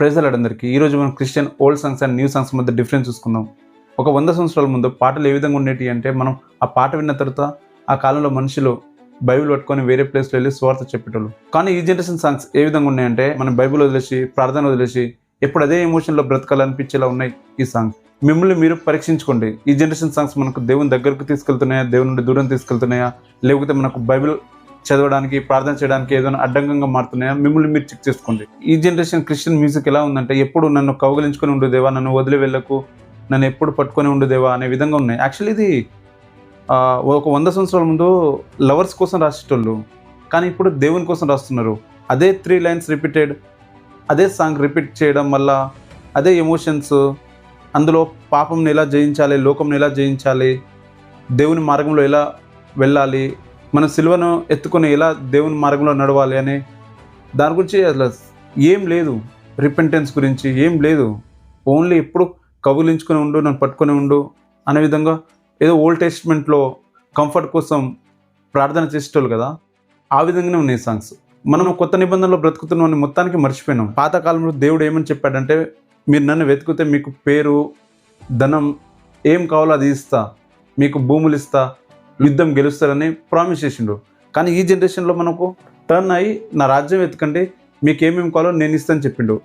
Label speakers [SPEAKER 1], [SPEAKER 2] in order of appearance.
[SPEAKER 1] ప్రైజలాడ్ అందరికీ. ఈరోజు మనం Christian old songs and new songs మధ్య డిఫరెన్స్ చూసుకుందాం. ఒక వంద సంవత్సరాల ముందు పాటలు ఏ విధంగా ఉండేవి అంటే మనం ఆ పాట విన్న తర్వాత ఆ కాలంలో మనుషులు బైబిల్ పట్టుకొని వేరే ప్లేస్లో వెళ్ళి స్వార్థ చెప్పేటోళ్ళు. కానీ ఈ జనరేషన్ సాంగ్స్ ఏ విధంగా ఉన్నాయంటే మనం బైబిల్ వదిలేసి ప్రార్థన వదిలేసి ఎప్పుడు అదే ఎమోషన్లో బ్రతకాలనిపించేలా ఉన్నాయి ఈ సాంగ్స్ మిమ్మల్ని మీరు పరీక్షించుకోండి. ఈ జనరేషన్ సాంగ్స్ మనకు దేవుని దగ్గరకు తీసుకెళ్తున్నాయా? దేవుని నుండి దూరం తీసుకెళ్తున్నాయా? లేకపోతే మనకు బైబిల్ చదవడానికి ప్రార్థన చేయడానికి ఏదైనా అడ్డంకంగా మారుతున్నాయా? మిమ్మల్ని మీరు చెక్ చేసుకోండి. ఈ జనరేషన్ క్రిస్టియన్ మ్యూజిక్ ఎలా ఉందంటే ఎప్పుడు నన్ను కౌగలించుకొని ఉండేదేవా నన్ను వదిలి వెళ్ళకు నన్ను ఎప్పుడు పట్టుకొని ఉండేదేవా అనే విధంగా ఉన్నాయి. యాక్చువల్లీ ఇది ఒక వంద సంవత్సరాల ముందు లవర్స్ కోసం రాసేటోళ్ళు కానీ ఇప్పుడు దేవుని కోసం రాస్తున్నారు. అదే త్రీ లైన్స్ రిపీటెడ్ అదే సాంగ్ రిపీట్ చేయడం వల్ల అదే ఎమోషన్స్ అందులో పాపంని ఎలా జయించాలి లోకంని ఎలా జయించాలి దేవుని మార్గంలో ఎలా వెళ్ళాలి మన సిలువను ఎత్తుకొని ఎలా దేవుని మార్గంలో నడవాలి అని దాని గురించి అసలు ఏం లేదు. రిపెంటెన్స్ గురించి ఏం లేదు. ఓన్లీ ఎప్పుడు కబులించుకొని ఉండు నన్ను పట్టుకొని ఉండు అనే విధంగా ఏదో ఓల్డ్ టెస్ట్మెంట్లో కంఫర్ట్ కోసం ప్రార్థన చేసేటోళ్ళు కదా ఆ విధంగానే ఉన్నాయి సాంగ్స్. మనం కొత్త నిబంధనలో బ్రతుకుతున్నామని మొత్తానికి మర్చిపోయినాం. పాతకాలంలో దేవుడు ఏమని చెప్పాడంటే మీరు నన్ను వెతికితే మీకు పేరు ధనం ఏం కావాలో అది ఇస్తా మీకు భూములు ఇస్తా యుద్ధం గెలుస్తారని ప్రామిస్ చేసిండు. కానీ ఈ జనరేషన్లో మనకు టర్న్ అయ్యి నా రాజ్యం ఎత్తుకండి మీకు ఏమేమి కావాలో నేను ఇస్తాను చెప్పిండు.